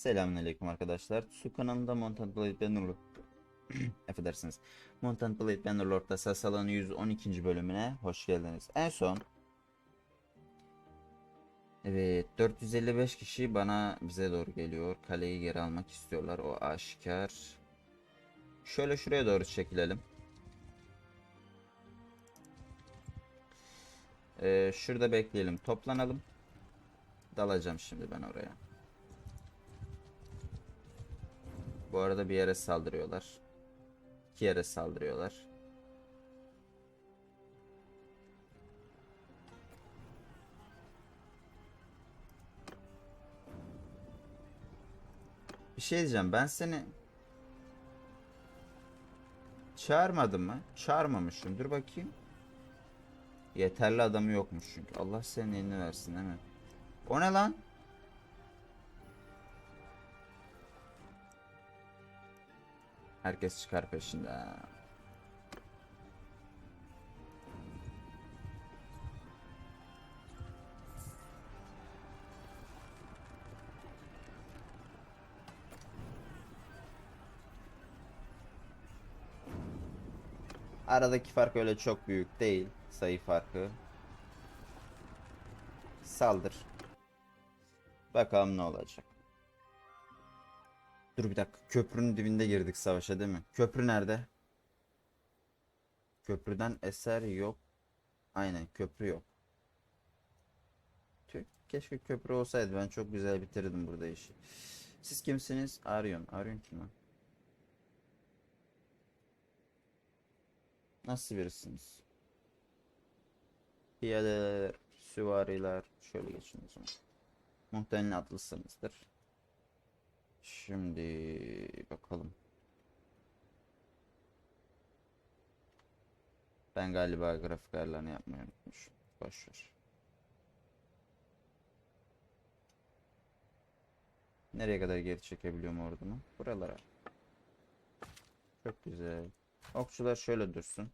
Selamünaleyküm arkadaşlar. Su kanalında Mountain Blade Bannerlord Affedersiniz. Mountain Blade Bannerlord'da Sasalan'ın 112. bölümüne hoş geldiniz. En son Evet 455 kişi bana bize doğru geliyor. Kaleyi geri almak istiyorlar. O aşikar. Şöyle şuraya doğru çekilelim. Ee, şurada bekleyelim. Toplanalım. Dalacağım şimdi ben oraya. Bu arada bir yere saldırıyorlar. İki yere saldırıyorlar. Bir şey diyeceğim. Ben seni çağırmadım mı? Çağırmamışım. Dur bakayım. Yeterli adamı yokmuş çünkü. Allah senin elini versin değil mi? O ne lan? Herkes çıkar peşinde. Aradaki fark öyle çok büyük değil. Sayı farkı. Saldır. Bakalım ne olacak. Dur bir dakika. Köprünün dibinde girdik savaşa değil mi? Köprü nerede? Köprüden eser yok. Aynen köprü yok. Tüh, keşke köprü olsaydı. Ben çok güzel bitirdim burada işi. Siz kimsiniz? Aryon. Aryon kim lan? Nasıl birisiniz? Piyadeler, süvariler. Şöyle geçin o zaman. Muhtemelen atlısınızdır. Şimdi bakalım. Ben galiba grafik ayarlarını unutmuşum. Boşver. Nereye kadar geri çekebiliyorum ordumu? Buralara. Çok güzel. Okçular şöyle dursun.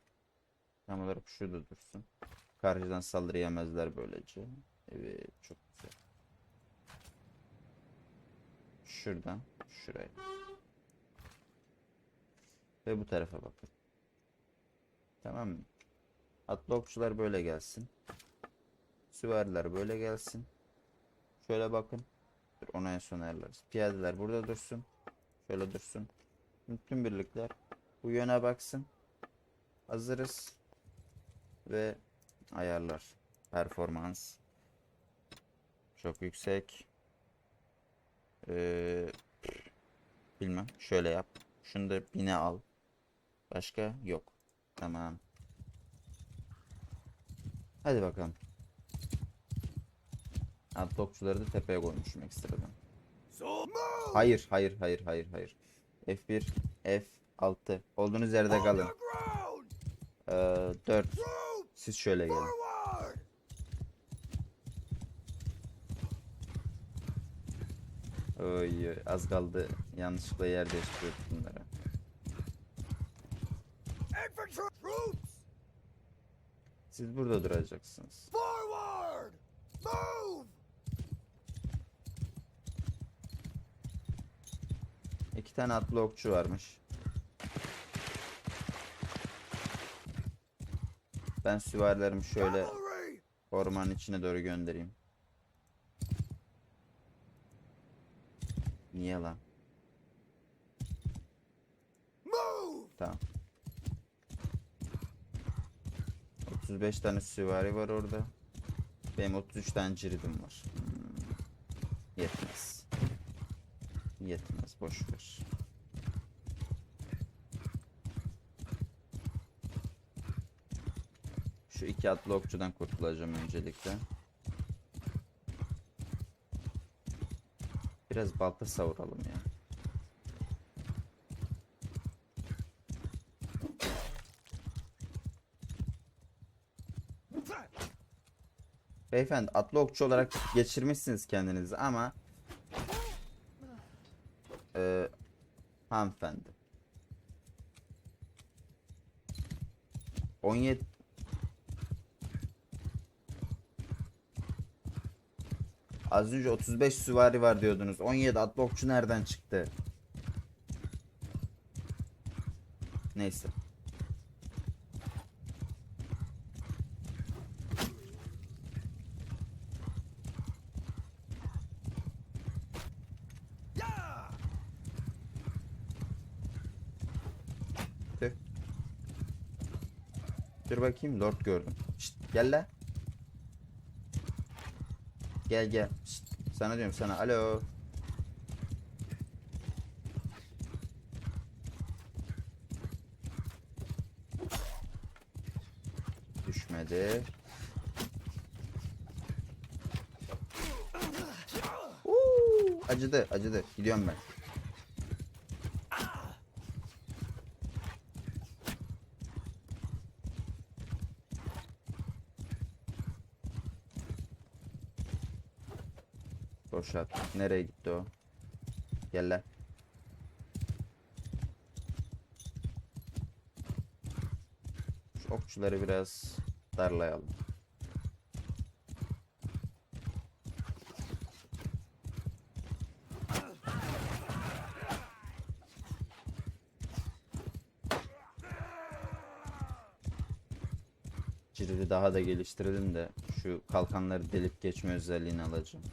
Tam olarak şurada dursun. Karşıdan saldırı yemezler böylece. Evet çok güzel. Şuradan şuraya. Ve bu tarafa bakın. Tamam mı? Atlı okçular böyle gelsin. Süvariler böyle gelsin. Şöyle bakın. Onu en son ayarlarız. Piyadeler burada dursun. Şöyle dursun. Bütün birlikler bu yöne baksın. Hazırız. Ve ayarlar. Performans. Çok yüksek. Ee, bilmem. Şöyle yap. Şunu da bine al. Başka yok. Tamam. Hadi bakalım. Alt okçuları da tepeye koymuşum ekstradan. Hayır, hayır, hayır, hayır, hayır. F1, F6. Olduğunuz yerde kalın. Ee, 4. Siz şöyle gelin. Oy, az kaldı. Yanlışlıkla yer değiştiriyorduk bunlara. Siz burada duracaksınız. Forward! Move! İki tane atlı okçu varmış. Ben süvarilerimi şöyle ormanın içine doğru göndereyim. Niye lan? Tamam. 35 tane süvari var orada. Benim 33 tane ciridim var. Hmm. Yetmez. Yetmez. Boş ver. Şu iki atlı okçudan kurtulacağım öncelikle. Biraz balta savuralım ya. Beyefendi atlı okçu olarak geçirmişsiniz kendinizi ama Eee hanımefendi 17 Az önce 35 süvari var diyordunuz. 17 atlı okçu nereden çıktı? Neyse. Dur bakayım lord gördüm. Şşt, gel la. Gel gel. Şşt, sana diyorum sana. Alo. Düşmedi. Uuu, acıdı acıdı. Gidiyorum ben. Boşalt. Nereye gitti o? Gel lan. Şu okçuları biraz darlayalım. Ciridi daha da geliştirdim de şu kalkanları delip geçme özelliğini alacağım.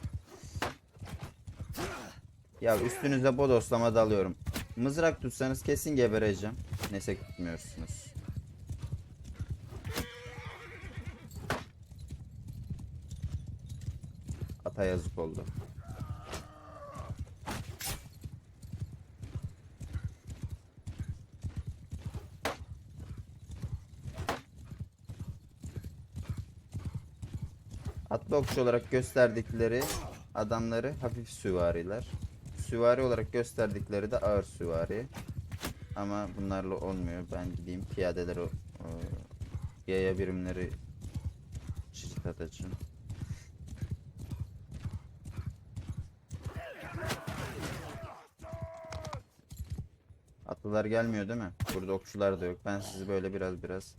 Ya üstünüze bodoslama dalıyorum. Mızrak tutsanız kesin gebereceğim. Neyse tutmuyorsunuz. Ata yazık oldu. Atlı olarak gösterdikleri adamları hafif süvariler. Süvari olarak gösterdikleri de ağır süvari. Ama bunlarla olmuyor. Ben gideyim piyadeleri o, o, yaya birimleri çizit atacağım. Atlılar gelmiyor değil mi? Burada okçular da yok. Ben sizi böyle biraz biraz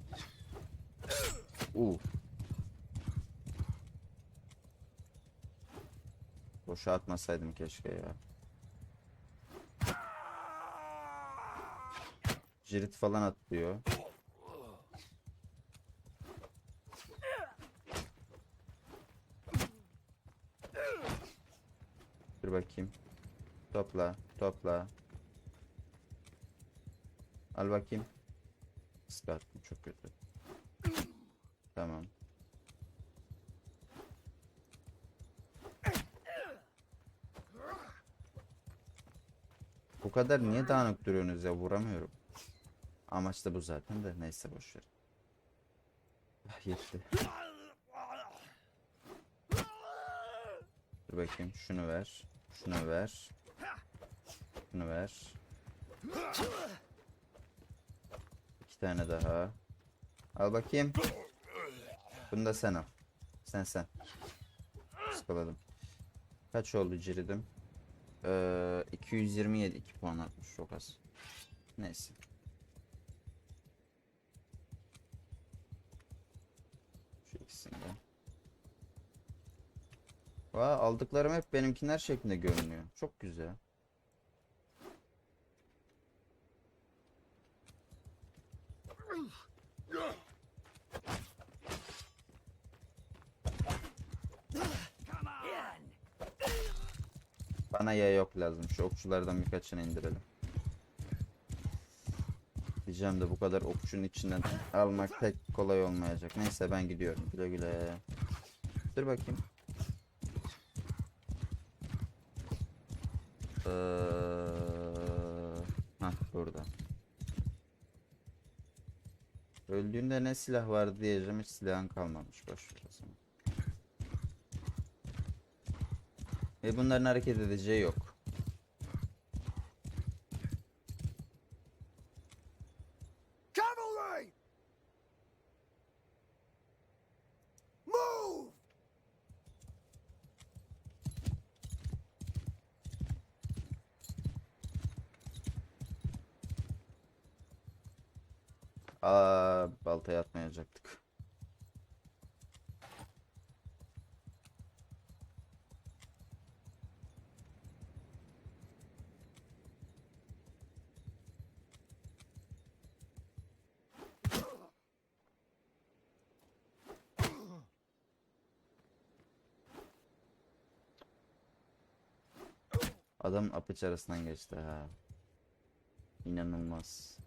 Uu. Boşa atmasaydım keşke ya. Jirit falan atlıyor. Dur bakayım. Topla, topla. Al bakayım. Iskattım çok kötü. Tamam. Bu kadar niye dağınık duruyorsunuz ya vuramıyorum. Amaç da bu zaten de neyse boşver. Ah, yetti. Dur bakayım şunu ver. Şunu ver. Şunu ver. İki tane daha. Al bakayım. Bunu da sen al. Sen sen. Sıkıladım. Kaç oldu ciridim? Ee, 227 2 puan atmış çok az. Neyse. Vay aldıklarım hep benimkiler şeklinde görünüyor. Çok güzel. Bana ya yok lazım. Şu okçulardan birkaçını indirelim. Diyeceğim de bu kadar okçunun içinden almak pek kolay olmayacak. Neyse ben gidiyorum. Güle güle. Dur bakayım. Ee, hah burada. Öldüğünde ne silah vardı diyeceğim. Hiç silahın kalmamış. Boş ver. Ve bunların hareket edeceği yok. Aa, baltayı atmayacaktık. Adam apıç arasından geçti ha. İnanılmaz.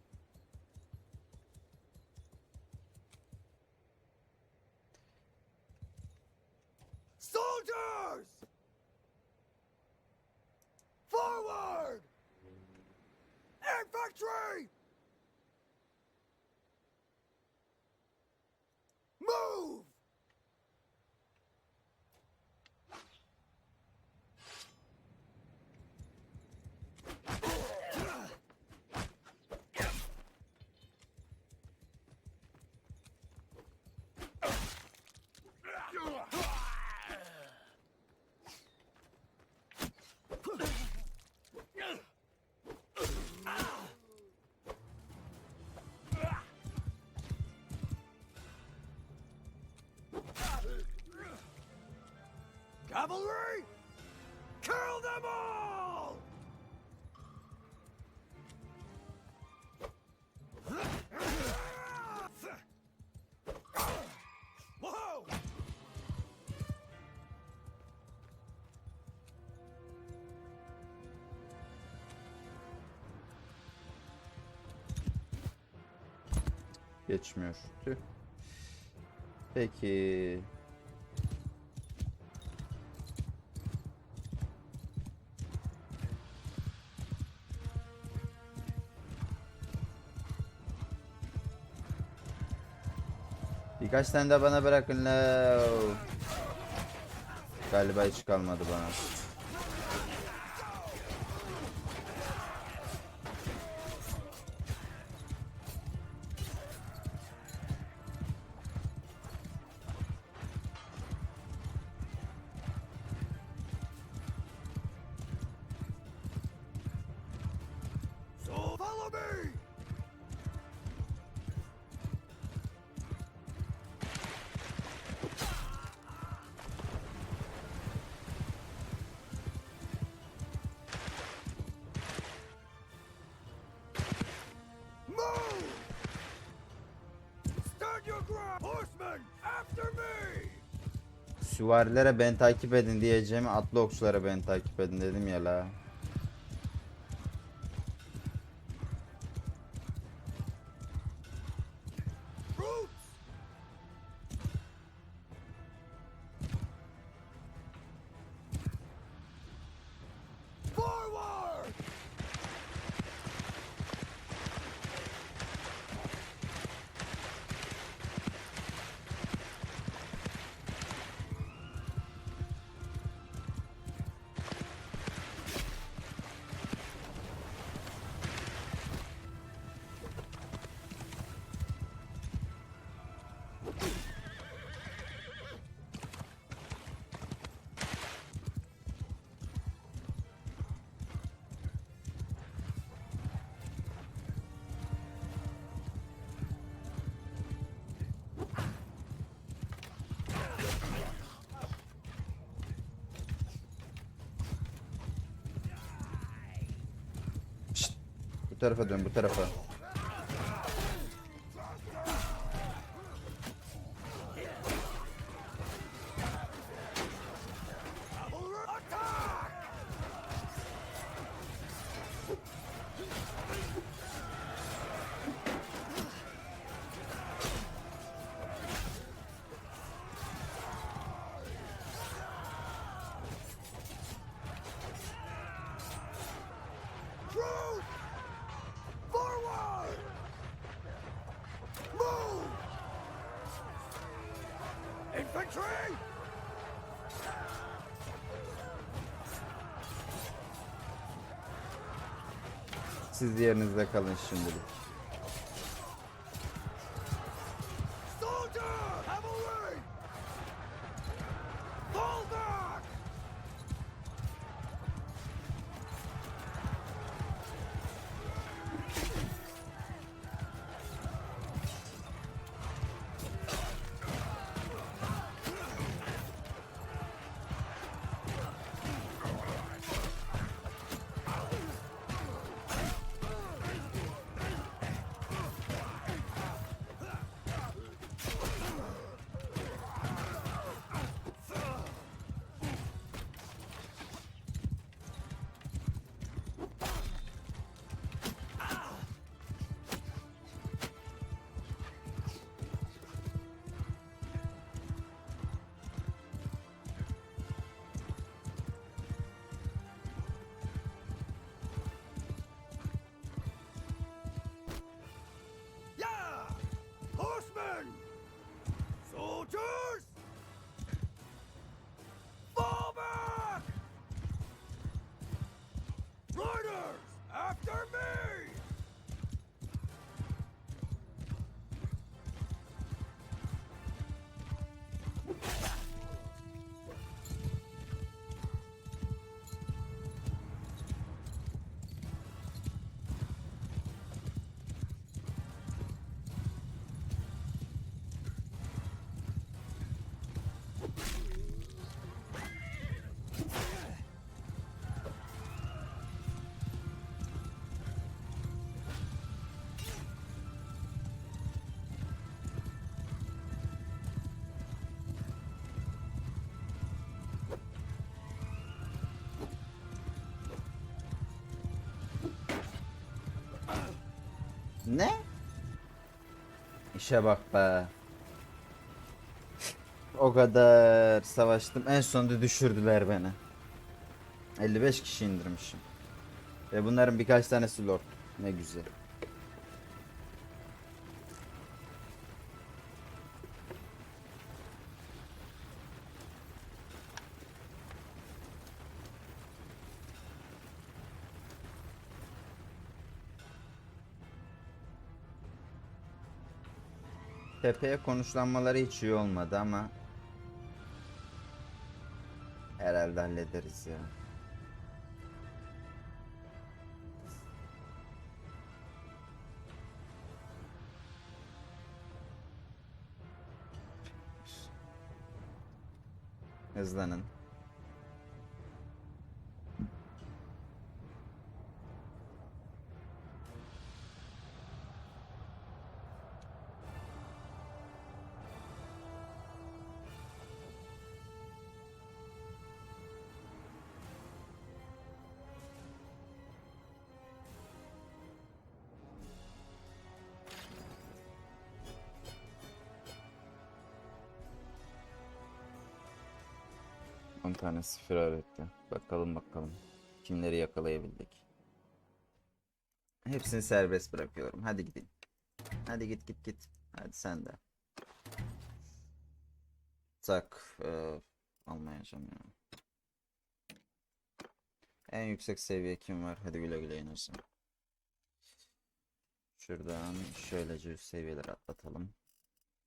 Cavalry! Kill them all! Geçmiyor. Peki. Birkaç tane de bana bırakın la. Galiba hiç kalmadı bana. Follow me! Süvarilere ben takip edin diyeceğim. Atlı okçulara ben takip edin dedim ya la. Bu tarafa dön bu tarafa. Siz yerinizde kalın şimdilik. Ne? İşe bak be. O kadar savaştım. En sonunda düşürdüler beni. 55 kişi indirmişim. Ve bunların birkaç tanesi lord. Ne güzel. Tepeye konuşlanmaları hiç iyi olmadı ama herhalde hallederiz ya. Hızlanın. On tanesi firar etti. Bakalım bakalım. Kimleri yakalayabildik. Hepsini serbest bırakıyorum. Hadi gidin. Hadi git git git. Hadi sen de. Tak. Ee, almayacağım ya. En yüksek seviye kim var? Hadi güle güle inersin. Şuradan şöylece üst seviyeleri atlatalım.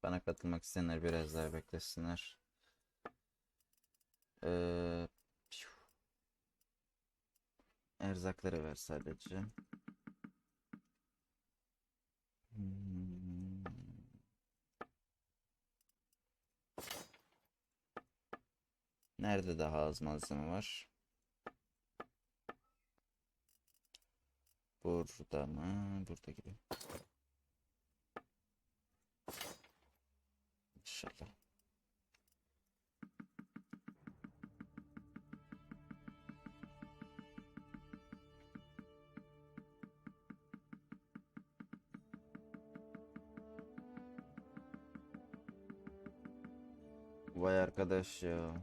Bana katılmak isteyenler biraz daha beklesinler. Ee, erzakları ver sadece. Hmm. Nerede daha az malzeme var? Burada mı? Burada gibi. İnşallah. Arkadaş ya.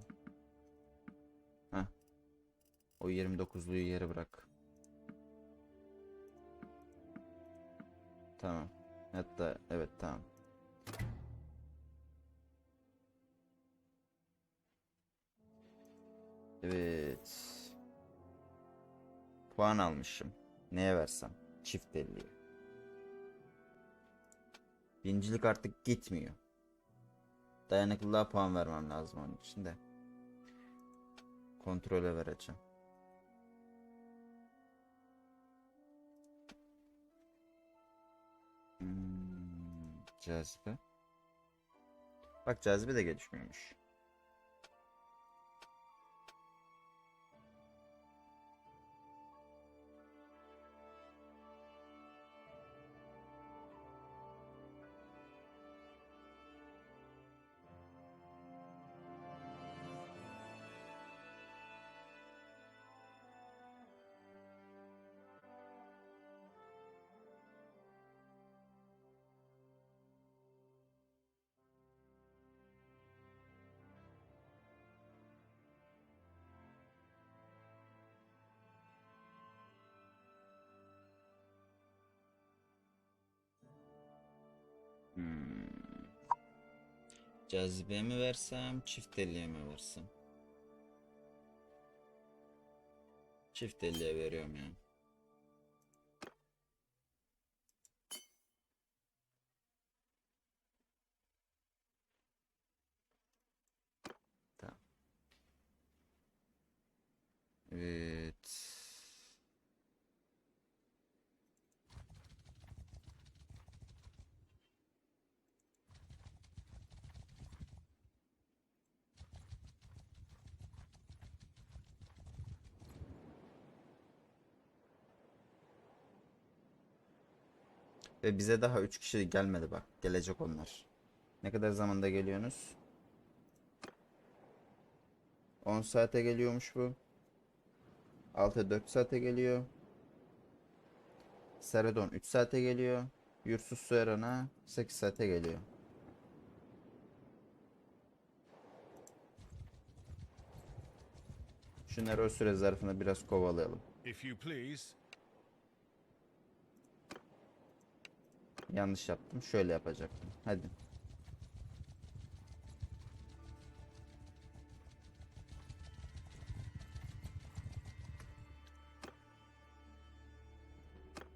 Heh. O 29'luyu yere bırak. Tamam. Hatta evet tamam. Evet. Puan almışım. Neye versem? Çift elliye. Birincilik artık gitmiyor. Dayanıklılığa puan vermem lazım onun için de. Kontrole vereceğim. Hmm, cazibe. Bak cazibe de gelişmiyormuş. Hmm. Mi versem, çift elliye mi versem? Çift elliye veriyorum ya. Tamam. Evet. Ve bize daha 3 kişi gelmedi bak. Gelecek onlar. Ne kadar zamanda geliyorsunuz? 10 saate geliyormuş bu. 6 4 saate geliyor. Seredon 3 saate geliyor. Yursuz Sören'a 8 saate geliyor. Şunları o süre zarfında biraz kovalayalım. If you please. Yanlış yaptım. Şöyle yapacaktım. Hadi.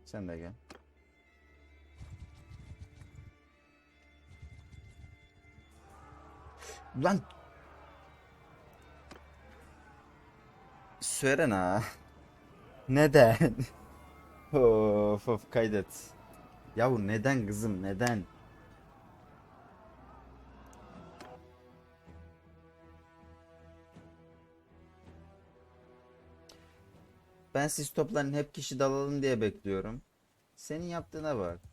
Sen de gel. Lan Söylene. Neden? of of kaydet. Yahu neden kızım neden? Ben siz topların hep kişi dalalım diye bekliyorum. Senin yaptığına bak.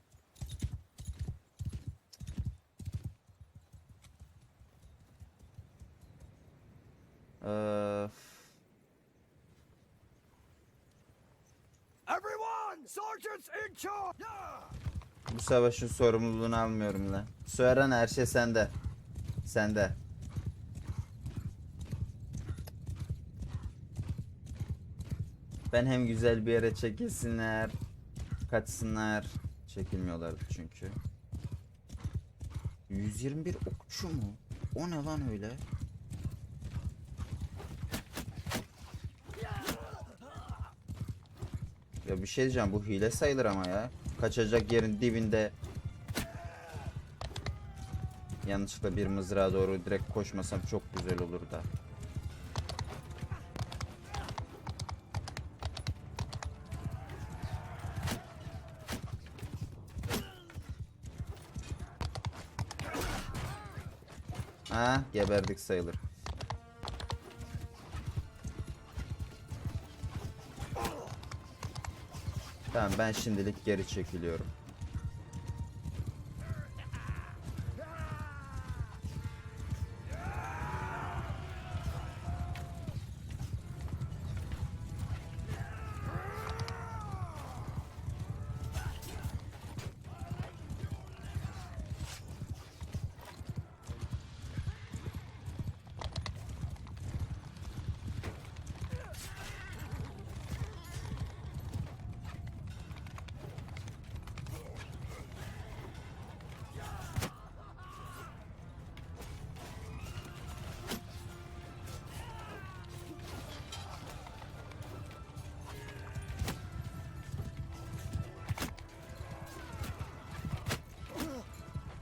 Savaşın sorumluluğunu almıyorum lan. Sören her şey sende. Sende. Ben hem güzel bir yere çekilsinler, kaçsınlar. Çekilmiyorlardı çünkü. 121 okçu mu? O ne lan öyle? Ya bir şey diyeceğim bu hile sayılır ama ya. Kaçacak yerin dibinde yanlışlıkla bir mızrağa doğru direkt koşmasam çok güzel olur da. Ha, geberdik sayılır. Tamam ben şimdilik geri çekiliyorum.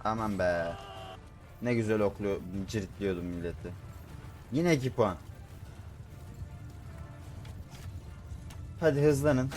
Aman be. Ne güzel okluyor, ciritliyordum milleti. Yine 2 puan. Hadi hızlanın.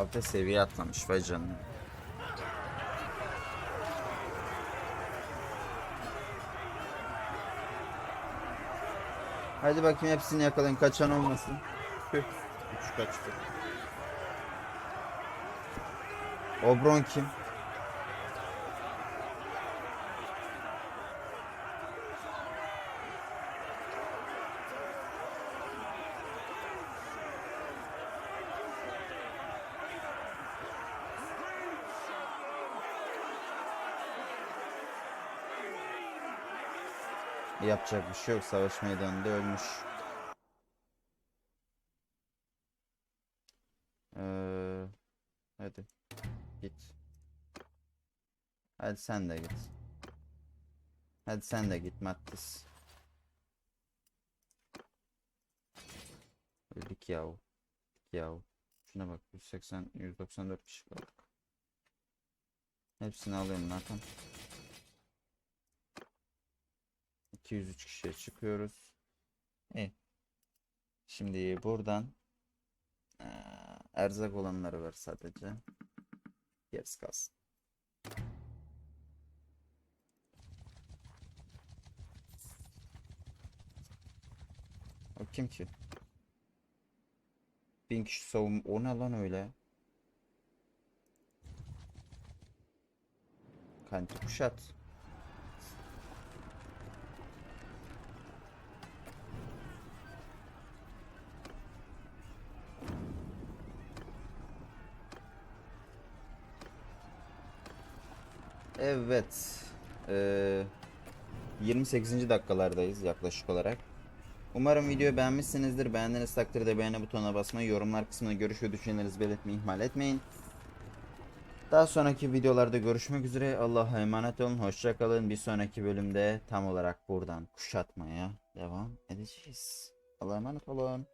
Alta seviye atlamış vay canına. Hadi bakayım hepsini yakalayın kaçan olmasın. Üç kaçtı. Obron kim? Yapacak bir şey yok. Savaş meydanında ölmüş. Ee, hadi. Git. Hadi sen de git. Hadi sen de git Mattis. Öldük yahu. Yahu. Şuna bak 180 194 kişi kaldık. Hepsini alıyorum Nathan. 203 kişiye çıkıyoruz. İyi. Şimdi buradan eee, erzak olanları var sadece. Gerisi kalsın. O kim ki? Bin kişi savun... O ne lan öyle? Kanti kuşat. Evet. Ee, 28. dakikalardayız yaklaşık olarak. Umarım videoyu beğenmişsinizdir. Beğendiğiniz takdirde beğeni butonuna basmayı, yorumlar kısmına görüş ve düşüncelerinizi belirtmeyi ihmal etmeyin. Daha sonraki videolarda görüşmek üzere. Allah'a emanet olun. Hoşça kalın. Bir sonraki bölümde tam olarak buradan kuşatmaya devam edeceğiz. Allah'a emanet olun.